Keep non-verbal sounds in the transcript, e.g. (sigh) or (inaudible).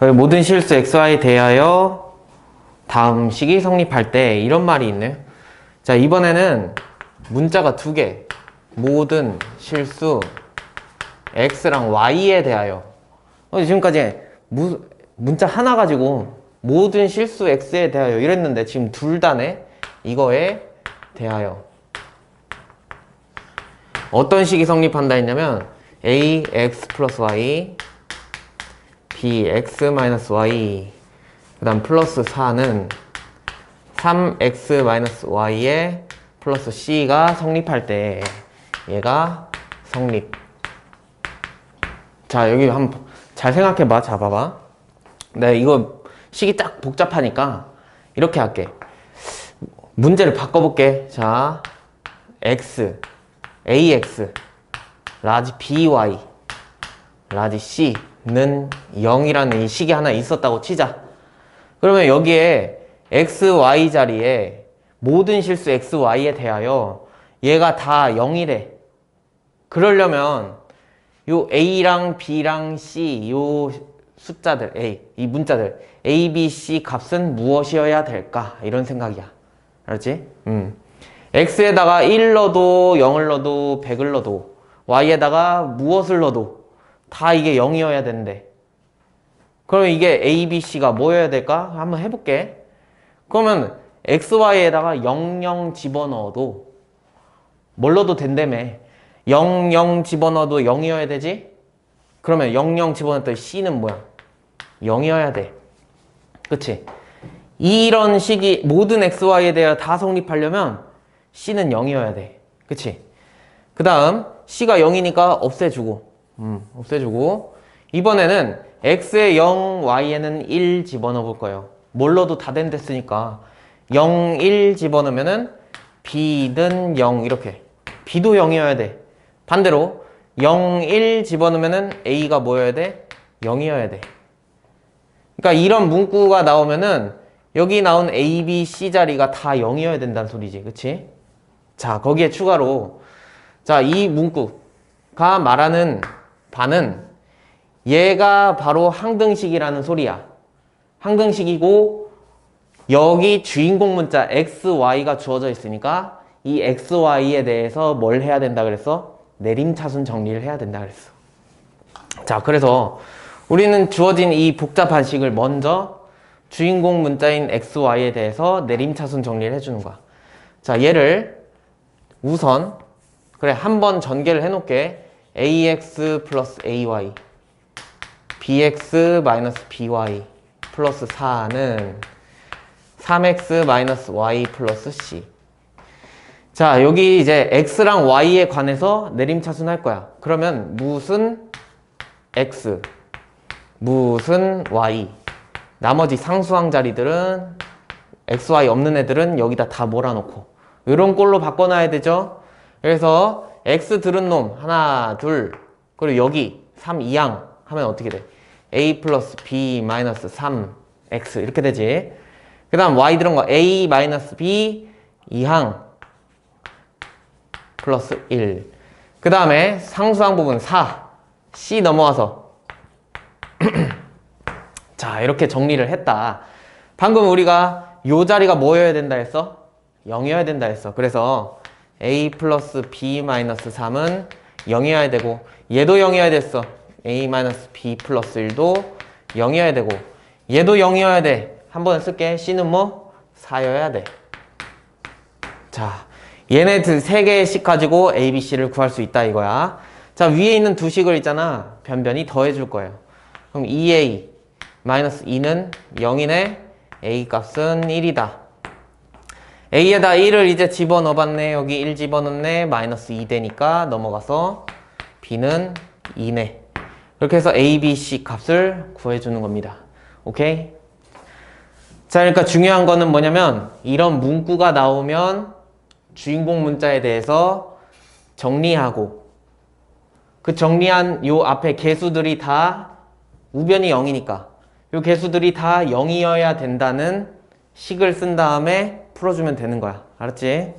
모든 실수 xy에 대하여 다음 식이 성립할 때 이런 말이 있네요. 자, 이번에는 문자가 두 개. 모든 실수 x랑 y에 대하여. 어, 지금까지 무, 문자 하나 가지고 모든 실수 x에 대하여 이랬는데 지금 둘 다네. 이거에 대하여. 어떤 식이 성립한다 했냐면 ax 플러스 y bx 마이너스 y 그 다음 플러스 4는 3x 마이너스 y에 플러스 c가 성립할 때 얘가 성립. 자 여기 한번 잘 생각해봐. 자 봐봐. 네 이거 식이 딱 복잡하니까 이렇게 할게. 문제를 바꿔볼게. 자 x ax 라지 by 라지 c 는 0이라는 이 식이 하나 있었다고 치자 그러면 여기에 x, y 자리에 모든 실수 x, y에 대하여 얘가 다 0이래. 그러려면 요 a랑 b랑 c 요 숫자들 a 이 문자들 a, b, c 값은 무엇이어야 될까? 이런 생각이야. 알았지? 음. x에다가 1 넣어도 0을 넣어도 100을 넣어도 y에다가 무엇을 넣어도 다 이게 0이어야 되는데 그러면 이게 A, B, C가 뭐여야 될까? 한번 해볼게. 그러면 X, Y에다가 0, 0 집어넣어도 뭘 넣어도 된다며. 0, 0 집어넣어도 0이어야 되지? 그러면 0, 0 집어넣었더니 C는 뭐야? 0이어야 돼. 그치? 이런 식이 모든 X, Y에 대해 다 성립하려면 C는 0이어야 돼. 그치? 그 다음 C가 0이니까 없애주고 음, 없애주고 이번에는 x에 0, y에는 1 집어넣어 볼 거예요. 뭘 넣어도 다 된댔으니까 0, 1 집어넣으면 은 b는 0 이렇게 b도 0이어야 돼. 반대로 0, 1 집어넣으면 은 a가 뭐여야 돼? 0이어야 돼. 그러니까 이런 문구가 나오면은 여기 나온 a, b, c 자리가 다 0이어야 된다는 소리지. 그치? 자, 거기에 추가로 자, 이 문구가 말하는 바는 얘가 바로 항등식이라는 소리야. 항등식이고 여기 주인공 문자 x, y가 주어져 있으니까 이 x, y에 대해서 뭘 해야 된다 그랬어? 내림차순 정리를 해야 된다 그랬어. 자, 그래서 우리는 주어진 이 복잡한 식을 먼저 주인공 문자인 x, y에 대해서 내림차순 정리를 해주는 거야. 자, 얘를 우선 그래 한 번 전개를 해놓게 ax 플러스 ay bx 마이너스 by 플러스 4는 3x 마이너스 y 플러스 c. 자 여기 이제 x랑 y에 관해서 내림차순 할 거야. 그러면 무슨 x 무슨 y? 나머지 상수항 자리들은 x, y 없는 애들은 여기다 다 몰아놓고. 이런 꼴로 바꿔놔야 되죠? 그래서 x 들은 놈 하나 둘 그리고 여기 3 2항 하면 어떻게 돼? a 플러스 b 마이너스 3x 이렇게 되지. 그 다음 y 들은 거 a 마이너스 b 2항 플러스 1. 그 다음에 상수항 부분 4. c 넘어와서 (clears throat) 자 이렇게 정리를 했다. 방금 우리가 요 자리가 뭐여야 된다 했어? 0이어야 된다 했어. 그래서 a 플러스 b 마이너스 3은 0이어야 되고 얘도 0이어야 됐어. a-b 플러스 1도 0이어야 되고 얘도 0이어야 돼. 한 번 쓸게. c는 뭐? 4여야 돼. 자, 얘네 세 개의 식 가지고 a, b, c를 구할 수 있다 이거야. 자, 위에 있는 두 식을 있잖아. 변변히 더해줄 거예요. 그럼 2a 마이너스 2는 0이네. a 값은 1이다. A에다 1을 이제 집어넣어봤네. 여기 1 집어넣네. 마이너스 2 되니까 넘어가서 b는 2네. 그렇게 해서 A, B, C 값을 구해주는 겁니다. 오케이? 자, 그러니까 중요한 거는 뭐냐면 이런 문구가 나오면 주인공 문자에 대해서 정리하고 그 정리한 요 앞에 개수들이 다 우변이 0이니까 요 개수들이 다 0이어야 된다는 식을 쓴 다음에 풀어주면 되는 거야. 알았지?